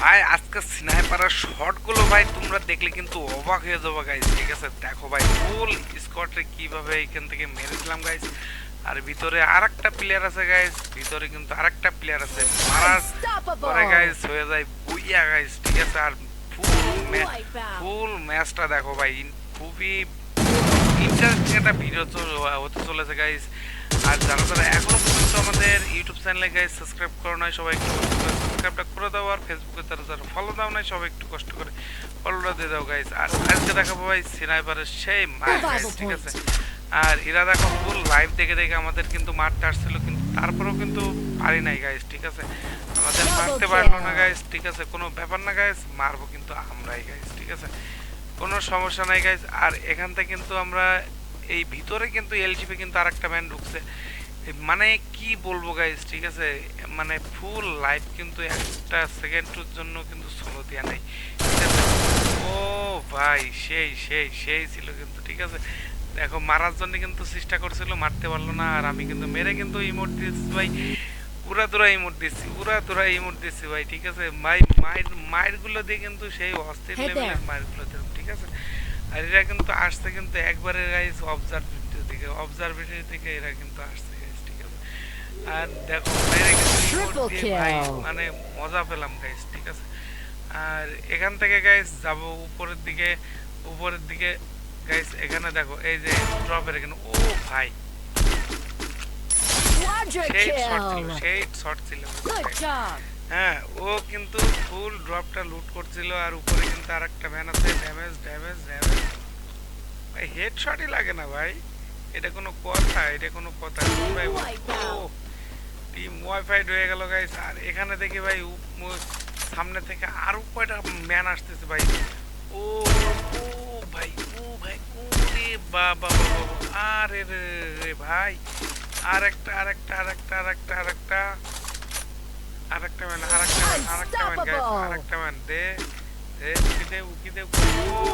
ভাই আজকে স্নাইপারের শটগুলো ভাই তোমরা দেখলে কিন্তু অবাক হয়ে যাব গাইস ঠিক আছে? দেখো ভাই ফুল স্কোয়াডে কীভাবে এখান থেকে মেরেছিলাম গাইস আর ভিতরে আরেকটা প্লেয়ার আছে গাইস ভিতরে কিন্তু আরেকটা প্লেয়ার আছে। মারার পরে গাইস হয়ে যায় বুইয়া গাইস ঠিক আছে? আর ফুল ফুল ম্যাচটা দেখো ভাই খুবই ইন্টারেস্টিং একটা ভিডিও হতে চলেছে গাইস আর যারা যারা এখনও পর্যন্ত আমাদের ইউটিউব চ্যানেলে গাইস সাবস্ক্রাইব করো নাই সবাই একটু কষ্ট করে সাবস্ক্রাইবটা করে দাও আর ফেসবুকে তারা যারা ফলো দাও নাই সবাই একটু কষ্ট করে ফলোটা দিয়ে দাও গাইস আর আজকে দেখাবো ভাই সিনাইপারের সেই মার ঠিক আছে? আর এরা দেখো ফুল লাইভ দেখে দেখে আমাদের কিন্তু মারতে আসছিল কিন্তু তারপরেও কিন্তু পারি নাই গাইস ঠিক আছে? আমাদের মারতে পারল না গাইস ঠিক আছে? কোনো ব্যাপার না গাইস মারবো কিন্তু আমরাই গাইস ঠিক আছে? কোনো সমস্যা নাই গাইস আর এখান থেকে কিন্তু আমরা এই ভিতরে কিন্তু এলজিপি কিন্তু আরেকটা ম্যান ঢুকছে। মানে কি বলব গাইস ঠিক আছে? মানে ফুল লাইফ কিন্তু একটা সেকেন্ডের জন্য কিন্তু সোলো দেওয়া নেই। ঠিক আছে? ও ভাই সেই সেই সেই ছিল কিন্তু ঠিক আছে? দেখো মারার জন্য কিন্তু চেষ্টা করছিল মারতে পারল না আর আমি কিন্তু মেরে কিন্তু ইমোট দিয়েছি ভাই। উড়া দুরা ইমোট দিচ্ছি উড়া দুরা ইমোট দিচ্ছি ভাই ঠিক আছে? মাই মায়ের মায়েরগুলো দিয়ে কিন্তু সেই অস্থির লেভেলের there. মায়েরগুলো দিলাম ঠিক আছে? আর এরা কিন্তু আসছে কিন্তু একবারে গাইস অবজারভেটরি থেকে অবজারভেটরি থেকে এরা কিন্তু আসছে গাইস ঠিক আছে আর দেখো মেরে কিন্তু. মানে মজা পেলাম গাইস ঠিক আছে আর এখান থেকে গাইস যাব উপরের দিকে উপরের দিকে গাইস এখানে দেখো এই যে ড্রপের এখানে ও ভাই সেই শট ছিল. সেই শট ছিল. হ্যাঁ ও কিন্তু ফুল ড্রপটা লুট করছিল আর উপরে কিন্তু আর একটা ম্যান আছে ড্যামেজ ড্যামেজ ড্যামেজ ভাই হেডশটই লাগে না ভাই। এটা কোনো কথা এটা কোনো কথা। ভাই ও টিম ওয়াইফাই হয়ে গেল গাইস আর এখানে দেখি ভাই সামনে থেকে আরও কয়টা ম্যান আসতেছে ভাই। ও ও ভাই ও ভাই ও রে বাবা বাবা। আরে রে ভাই। আরেকটা আর একটা আরেকটা আরেকটা। আরেকটা ম্যান আরেকটা ম্যান আরেকটা ম্যান গাইস আরেকটা ম্যান দে দে উকি দে উকি দে। ও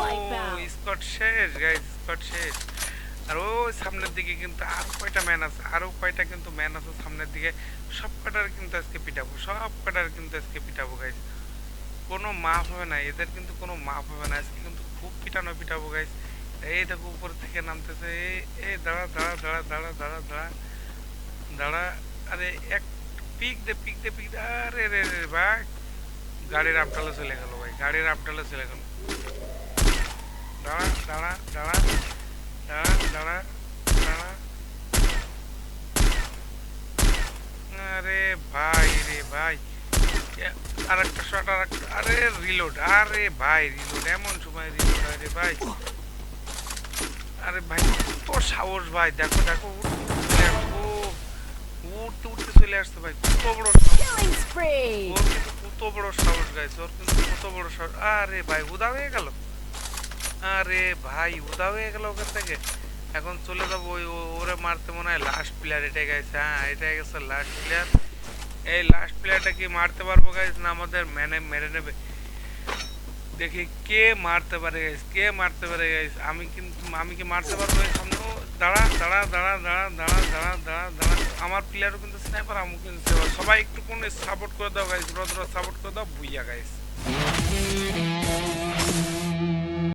স্কট শেষ গাইস স্কট শেষ। আর ওই সামনের দিকে কিন্তু আরও কয়টা ম্যান আছে আরও কয়টা কিন্তু ম্যান আছে সামনের দিকে। সব কটার কিন্তু আজকে পিটাবো সব কটার কিন্তু আজকে পিটাবো গাইস কোনো মাপ হবে না এদের কিন্তু কোনো মাপ হবে না আজকে কিন্তু খুব পিটানো পিটাবো গাইস এই দেখো উপর থেকে নামতেছে এই দাঁড়া দাঁড়া দাঁড়া দাঁড়া দাঁড়া দাঁড়া দাঁড়া। আরে এক পিক দে পিক দে পিক দে। আরে, রে রে ভাই। গাড়ির আপডালে চলে গেল ভাই, গাড়ির আপডালে চলে গেল। দাঁড়া দাঁড়া দাঁড়া দাঁড়া দাঁড়া দাঁড়া। আরে ভাই রে ভাই, এ- আরেকটা শট আরেকটা আরে রিলোড আরে ভাই রিলোড এমন সময় রিলোড আরে ভাই। আরে ভাই কত সাহস ভাই, দেখো দেখো উঠতে উঠতে চলে আসছে ভাই। কত বড় ওর কিন্তু কত বড় সাহস গাইছে ওর কিন্তু কত বড় সাহস। আরে ভাই উদা হয়ে গেল। আরে ভাই উদা হয়ে গেল ওখান থেকে। এখন চলে যাব ওই ওরে মারতে মনে হয় লাস্ট প্লেয়ার এটাই গাইছে হ্যাঁ এটাই গেছে লাস্ট প্লেয়ার এই লাস্ট প্লেয়ারটা কি মারতে পারব গাইস না আমাদের মেনে মেরে নেবে? দেখি কে মারতে পারে গাইস কে মারতে পারে গাইস আমি কিন্তু, আমি কি মারতে পারব সামনে? দাঁড়া দাঁড়া দাঁড়া দাঁড়া দাঁড়া দাঁড়া দাঁড়া দাঁড়া। আমার প্লেয়ারও কিন্তু স্নাইপার আমি কিন্তু। সবাই একটু কোন সাপোর্ট করে দাও গাইস রোদ সাপোর্ট করে দাও, বুইয়া গাইস